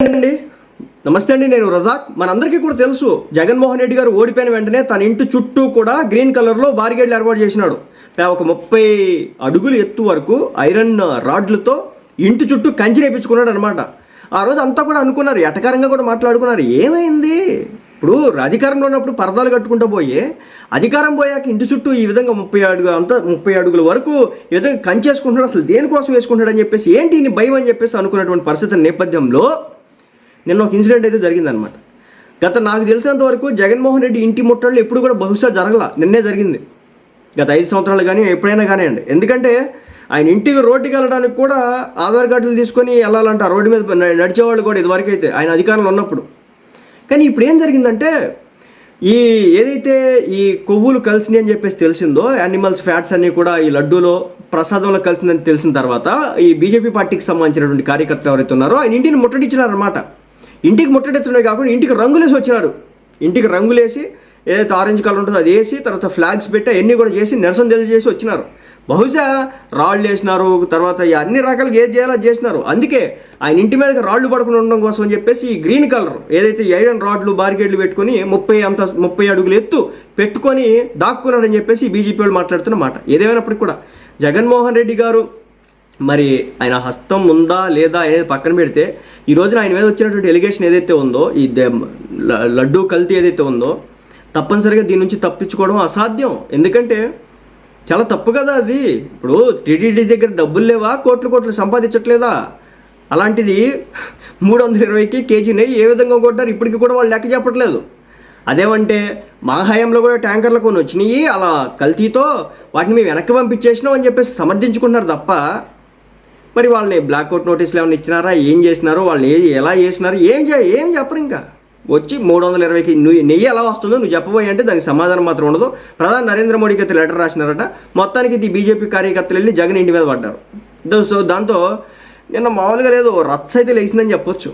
అండి నమస్తే అండి నేను రజాక్. మనందరికీ కూడా తెలుసు జగన్మోహన్ రెడ్డి గారు ఓడిపోయిన వెంటనే తన ఇంటి చుట్టూ కూడా గ్రీన్ కలర్లో బారిగేడ్లు ఏర్పాటు చేసినాడు. ఒక ముప్పై అడుగులు ఎత్తు వరకు ఐరన్ రాడ్లతో ఇంటి చుట్టూ కంచి రేపించుకున్నాడు అనమాట ఆ రోజు అంతా కూడా అనుకున్నారు ఎటకారంగా కూడా మాట్లాడుకున్నారు. ఏమైంది? ఇప్పుడు అధికారంలో ఉన్నప్పుడు పరదాలు కట్టుకుంటూ పోయి అధికారం పోయాక ఇంటి చుట్టూ ఈ విధంగా ముప్పై అడుగు అంత ముప్పై అడుగుల వరకు ఈ విధంగా కంచేసుకుంటున్నాడు అసలు దేనికోసం వేసుకుంటాడు అని చెప్పేసి ఏంటి ఈయన భయం అని చెప్పేసి అనుకున్నటువంటి పరిస్థితి నేపథ్యంలో నిన్న ఒక ఇన్సిడెంట్ అయితే జరిగిందనమాట గత నాకు తెలిసినంత వరకు జగన్మోహన్ రెడ్డి ఇంటి ముట్టళ్ళు ఎప్పుడు కూడా బహుశా జరగల. నిన్నే జరిగింది. గత ఐదు సంవత్సరాలు కానీ ఎప్పుడైనా కానివ్వండి. ఎందుకంటే ఆయన ఇంటికి రోడ్డుకి వెళ్ళడానికి కూడా ఆధార్ కార్డులు తీసుకొని వెళ్ళాలంట. ఆ రోడ్డు మీద నడిచేవాళ్ళు కూడా ఇదివరకు అయితే. ఆయన అధికారంలో ఉన్నప్పుడు. కానీ ఇప్పుడు ఏం జరిగిందంటే ఈ ఏదైతే ఈ కొవ్వులు కలిసినాయి అని చెప్పేసి తెలిసిందో యానిమల్స్ ఫ్యాట్స్ అన్నీ కూడా ఈ లడ్డూలో ప్రసాదంలో కలిసిందని తెలిసిన తర్వాత ఈ బీజేపీ పార్టీకి సంబంధించినటువంటి కార్యకర్తలు ఎవరైతే ఉన్నారో ఆయన ఇంటిని ముట్టడించినారనమాట ఇంటికి ముట్టడెత్తున్నాయి కాకుండా ఇంటికి రంగులేసి వచ్చినారు ఇంటికి రంగులేసి ఏదైతే ఆరెంజ్ కలర్ ఉంటుందో అది వేసి తర్వాత ఫ్లాగ్స్ పెట్టి అవన్నీ కూడా చేసి నిరసన తెలియజేసి వచ్చినారు. బహుశా రాళ్ళు వేసినారు తర్వాత అన్ని రకాలుగా ఏది చేయాలో చేసినారు. అందుకే ఆయన ఇంటి మీదకి రాళ్ళు పడకుండా ఉండడం కోసం అని చెప్పేసి ఈ గ్రీన్ కలర్ ఏదైతే ఐరన్ రాడ్లు బారికేడ్లు పెట్టుకొని ముప్పై అంత ముప్పై అడుగులు ఎత్తు పెట్టుకొని దాక్కున్నాడని చెప్పేసి బీజేపీ వాళ్ళు మాట్లాడుతున్న మాట. ఏదేమైనప్పటికీ కూడా జగన్మోహన్ రెడ్డి గారు మరి ఆయన హస్తం ఉందా లేదా అనేది పక్కన పెడితే ఈ రోజున ఆయన మీద వచ్చినటువంటి ఎలిగేషన్ ఏదైతే ఉందో ఈ లడ్డూ కల్తీ ఏదైతే ఉందో తప్పనిసరిగా దీని నుంచి తప్పించుకోవడం అసాధ్యం. ఎందుకంటే చాలా తప్పు కదా అది. ఇప్పుడు టీటీడీ దగ్గర డబ్బులు లేవా? కోట్లు కోట్లు సంపాదించట్లేదా? అలాంటిది మూడు వందల ఇరవైకి కేజీ నెయ్యి ఏ విధంగా కొట్టారు? ఇప్పటికి కూడా వాళ్ళు లెక్క చెప్పట్లేదు. అదేమంటే మా హయాంలో కూడా ట్యాంకర్లు కొన్ని వచ్చినాయి అలా కల్తీతో వాటిని మేము వెనక్కి పంపించేసినాం అని చెప్పేసి సమర్థించుకుంటున్నారు తప్ప మరి వాళ్ళని బ్లాక్అవుట్ నోటీసులు ఏమైనా ఇచ్చినారా? ఏం చేసినారో? వాళ్ళని ఏ ఎలా చేసినారు? ఏం చే ఏం చెప్పరు ఇంకా. వచ్చి మూడు వందల ఇరవైకి నువ్వు నెయ్యి ఎలా వస్తుందో నువ్వు చెప్పబోయి అంటే దానికి సమాధానం మాత్రం ఉండదు. ప్రధాని నరేంద్ర మోడీకి అయితే లెటర్ రాసినారట. మొత్తానికి ఇది బీజేపీ కార్యకర్తలు వెళ్ళి జగన్ ఇంటి మీద పడ్డారు. సో దాంతో నిన్న మామూలుగా లేదు రచ్చ అయితే లేచిందని చెప్పొచ్చు.